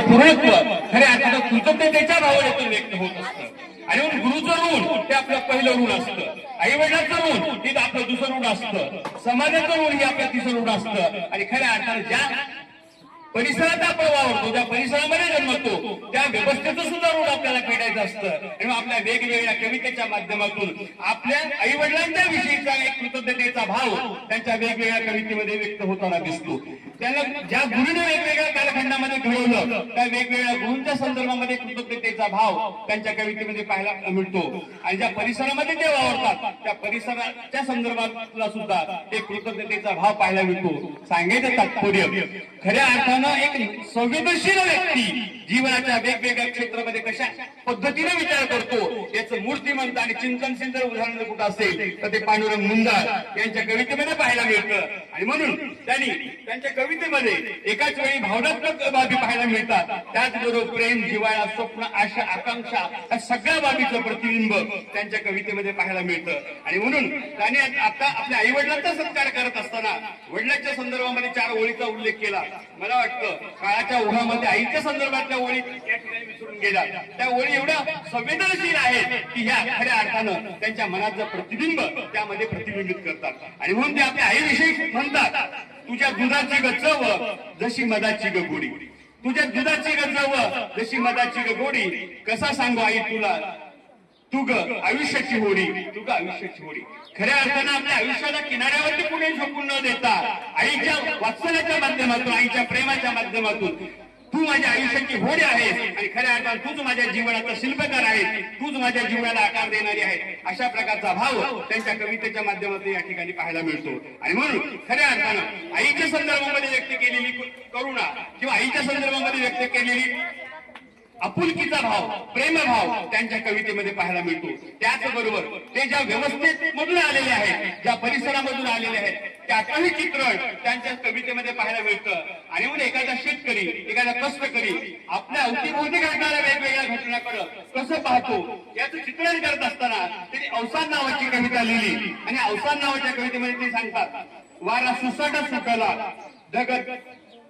पूर्णत्व खऱ्या अर्थानं कृतज्ञतेच्या भावनेतून व्यक्त होत असतं. आणि गुरुचं ऋण ते आपलं पहिलं ऋण असतं. आई वडिलांचं ऋण हे आपलं दुसरं ऋण असतं. समाजाचं ऋण हे आपलं तिसरं ऋण असतं. आणि खऱ्या अर्थानं ज्या परिसरात आपण वावरतो ज्या परिसरामध्ये जन्मतो त्या व्यवस्थेचं सुद्धा ऋण आपल्याला फेडायचं असतं. आणि आपल्या वेगवेगळ्या कवितेच्या माध्यमातून आपल्या आई वडिलांच्या विषयीचा कृतज्ञतेचा भाव त्यांच्या वेगवेगळ्या कवितेमध्ये व्यक्त होताना दिसतो. त्याला ज्या गुरुने वेगवेगळ्या कालखंडामध्ये घडवलं त्या वेगवेगळ्या गुरूंच्या संदर्भामध्ये कृतज्ञतेचा भाव त्यांच्या कवितेमध्ये पाहायला मिळतो. आणि ज्या परिसरामध्ये ते वावरतात त्या परिसराच्या संदर्भातला सुद्धा एक कृतज्ञतेचा भाव पाहायला मिळतो. सांगायचं तात्पर्य खऱ्या अर्थानं एक संवेदनशील व्यक्ती जीवनाच्या वेगवेगळ्या क्षेत्रामध्ये कशा पद्धतीने विचार करतो याचं मूर्तिमंत आणि चिंतनशील जर उदाहरण कुठं असेल तर ते पांडुरंग मुंदार यांच्या कवितेमध्ये पाहायला मिळतं. आणि म्हणून त्यांनी त्यांच्या कवितेमध्ये एकाच वेळी भावनात्मक बाबी पाहायला मिळतात. त्याचबरोबर प्रेम जिवाळा स्वप्न आशा आकांक्षा या सगळ्या बाबीचं प्रतिबिंब त्यांच्या कवितेमध्ये पाहायला मिळतं. आणि म्हणून त्यांनी आता आपल्या आई वडिलांचा सत्कार करत असताना वडिलांच्या संदर्भामध्ये चार ओळीचा उल्लेख केला. मला वाटतं काळाच्या ओघामध्ये आईच्या संदर्भातल्या ओळी या ठिकाणी विसरून गेल्या. त्या ओळी एवढ्या संवेदनशील आहेत की ह्या खऱ्या अर्थानं त्यांच्या मनाचं प्रतिबिंब त्यामध्ये प्रतिबिंबित करतात. आणि म्हणून ते आपल्या आईविषयी म्हणतात तुझ्या दुधाची ग चव जशी मधाची ग गोडी. तुझ्या दुधाची ग चव जशी मधाची ग गोडी. कसा सांगू आई तुला? तू ग आयुष्याची होडी तू ग आयुष्याची होडी. खऱ्या अर्थानं आपल्या आयुष्याला किनाऱ्यावरती कुणी झोपून न देता आईच्या वात्सल्याच्या माध्यमातून आईच्या प्रेमाच्या माध्यमातून तू माझ्या आयुष्याची होडी आहे. आणि खऱ्या अर्थात तूच माझ्या जीवनाचा शिल्पकार आहे. तूच माझ्या जीवनाला आकार देणारी आहे. अशा प्रकारचा भाव त्यांच्या कवितेच्या माध्यमातून या ठिकाणी पाहायला मिळतो. आणि म्हणून खऱ्या अर्थानं आईच्या संदर्भामध्ये व्यक्त केलेली करुणा किंवा आईच्या संदर्भामध्ये व्यक्त केलेली आपुलकीचा भाव प्रेमभाव त्यांच्या कवितेमध्ये पाहायला मिळतो. त्याचबरोबर ते ज्या व्यवस्थेमधून आलेले आहेत ज्या परिसरामधून आलेले आहेत त्याचंही चित्रण त्यांच्या कवितेमध्ये पाहायला मिळतं. आणि म्हणून एखादा शेतकरी एखादा कष्टकरी आपल्या अवतीभोवती घडणाऱ्या वेगवेगळ्या घटनाकडं कसं पाहतो याचं चित्रण करत असताना त्यांनी अवसान नावाची कविता लिहिली. आणि अवसान नावाच्या कवितेमध्ये ते सांगतात वारा सुसाट सुटला जगत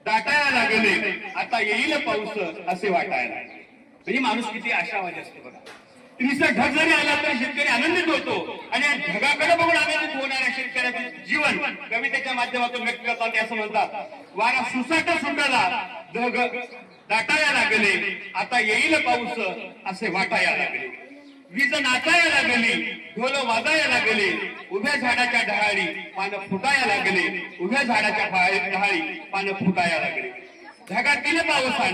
दाटायला लागले आता येईल पाऊस असे वाटायला. लागले म्हणजे माणूस किती आशावादी असतो बघा. निसर्ग ढग जरी आला तरी शेतकरी आनंदित होतो आणि ढगाकडे बघून आनंदित होणाऱ्या शेतकऱ्याचे जीवन कवितेच्या माध्यमातून व्यक्त करतात असं म्हणतात वारा सुसाटा सुटाला ढग दाटाया लागले. आता येईल पाऊस असे वाटाया लागले. वीज नाचाया लागली ढोल वाजाया लागले. उभ्या झाडाच्या ढहाळी पानं फुटाया लागले. उभ्या झाडाच्या ढहाळी पानं फुटाया लागले. ढगातील पाऊस